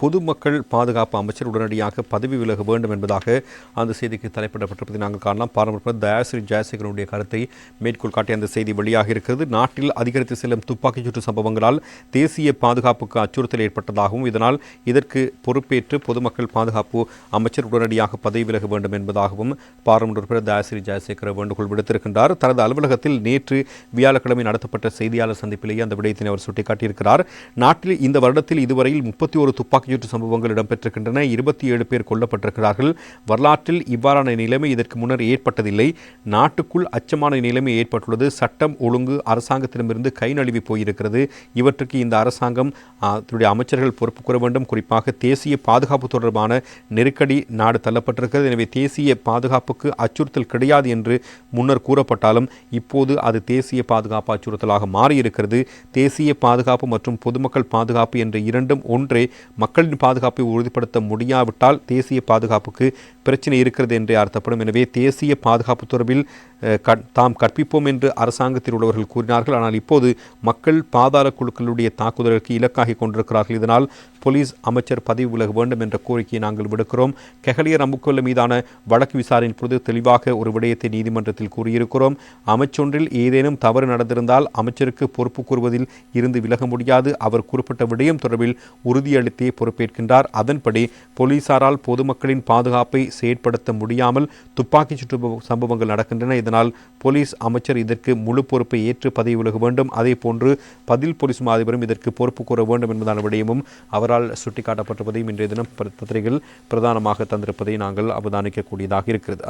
பொதுமக்கள் பாதுகாப்பு அமைச்சர் உடனடியாக பதவி விலக வேண்டும் என்பதாக அந்த செய்திக்கு தலைப்பிடப்பட்டிருப்பதை நாங்கள் காணலாம். பாரம்பரிய தயாசிரி ஜெயசேகரனுடைய கருத்தை மேற்கோள் காட்டிய அந்த செய்தி வெளியாக இருக்கிறது. நாட்டில் அதிகரித்து செல்லும் துப்பாக்கிச் சுற்று சம்பவங்களால் தேசிய பாதுகாப்புக்கு அச்சுறுத்தல் ஏற்பட்டதாகவும் இதனால் இதற்கு பொறுப்பேற்று பொதுமக்கள் பாதுகாப்பு அமைச்சர் உடனடியாக பதவி விலக வேண்டும் என்பதாகவும் பாராளுமன்ற உறுப்பினர் தயாசிரி ஜெயசேகர வேண்டுகோள் விடுத்திருக்கின்றார். தனது அலுவலகத்தில் நேற்று வியாழக்கிழமை நடத்தப்பட்ட செய்தியாளர் சந்திப்பிலேயே அந்த விடயத்தினை அவர் சுட்டிக்காட்டியிருக்கிறார். நாட்டில் இந்த வருடத்தில் இதுவரையில் முப்பத்தி ஒரு துப்பாக்கி துப்பாக்கிச்சூட்டு சம்பவங்கள் இடம்பெற்றிருக்கின்றன இருபத்தி ஏழு பேர் கொல்லப்பட்டிருக்கிறார்கள். வரலாற்றில் இவ்வாறான நிலைமை இதற்கு முன்னர் ஏற்பட்டதில்லை. நாட்டுக்குள் அச்சமான நிலைமை ஏற்பட்டுள்ளது. சட்டம் ஒழுங்கு அரசாங்கத்திடமிருந்து கை நழுவி போயிருக்கிறது. இவற்றுக்கு இந்த அரசாங்கம் அதனுடைய அமைச்சர்கள் பொறுப்பு கூற வேண்டும். குறிப்பாக தேசிய பாதுகாப்பு தொடர்பான நெருக்கடி நாடு தள்ளப்பட்டிருக்கிறது. எனவே தேசிய பாதுகாப்புக்கு அச்சுறுத்தல் கிடையாது என்று முன்னர் கூறப்பட்டாலும் இப்போது அது தேசிய பாதுகாப்பு அச்சுறுத்தலாக மாறியிருக்கிறது. தேசிய பாதுகாப்பு மற்றும் பொதுமக்கள் பாதுகாப்பு என்ற இரண்டும் ஒன்றே மக்களின் பாதுகாப்பை உறுதிப்படுத்த முடியாவிட்டால் தேசிய பாதுகாப்புக்கு பிரச்சனை இருக்கிறது என்றே அர்த்தப்படும். எனவே தேசிய பாதுகாப்பு தொடர்பில் தாம் கற்பிப்போம் என்று அரசாங்கத்தில் உள்ளவர்கள் கூறினார்கள். ஆனால் இப்போது மக்கள் பாதாள குழுக்களுடைய தாக்குதலுக்கு இலக்காகி கொண்டிருக்கிறார்கள். இதனால் போலீஸ் அமைச்சர் பதவி விலக வேண்டும் என்ற கோரிக்கையை நாங்கள் விடுக்கிறோம். கெஹலியர் அம்புக்கொல்ல மீதான வழக்கு விசாரணையின் பொழுது தெளிவாக ஒரு விடயத்தை நீதிமன்றத்தில் கூறியிருக்கிறோம். அமைச்சொன்றில் ஏதேனும் தவறு நடந்திருந்தால் அமைச்சருக்கு பொறுப்பு கூறுவதில் இருந்து விலக முடியாது. அவர் குறிப்பிட்ட விடயம் தொடர்பில் உறுதியளித்தே பொறுப்பேற்கின்றார். அதன்படி போலீசாரால் பொதுமக்களின் பாதுகாப்பை செயற்படுத்த முடியாமல் துப்பாக்கிச் சுட்டு சம்பவங்கள் நடக்கின்றன. இதனால் போலீஸ் அமைச்சர் இதற்கு முழு பொறுப்பை ஏற்று பதவி விலக வேண்டும். அதே போன்று பதில் போலீஸ் மாதிபரும் இதற்கு பொறுப்பு கூற வேண்டும் என்பதான விடயமும் அவரால் சுட்டிக்காட்டப்பட்டிருப்பதையும் இன்றைய தினம் பத்திரிகைகள் பிரதானமாக தந்திருப்பதை நாங்கள் அவதானிக்கக்கூடியதாக இருக்கிறது.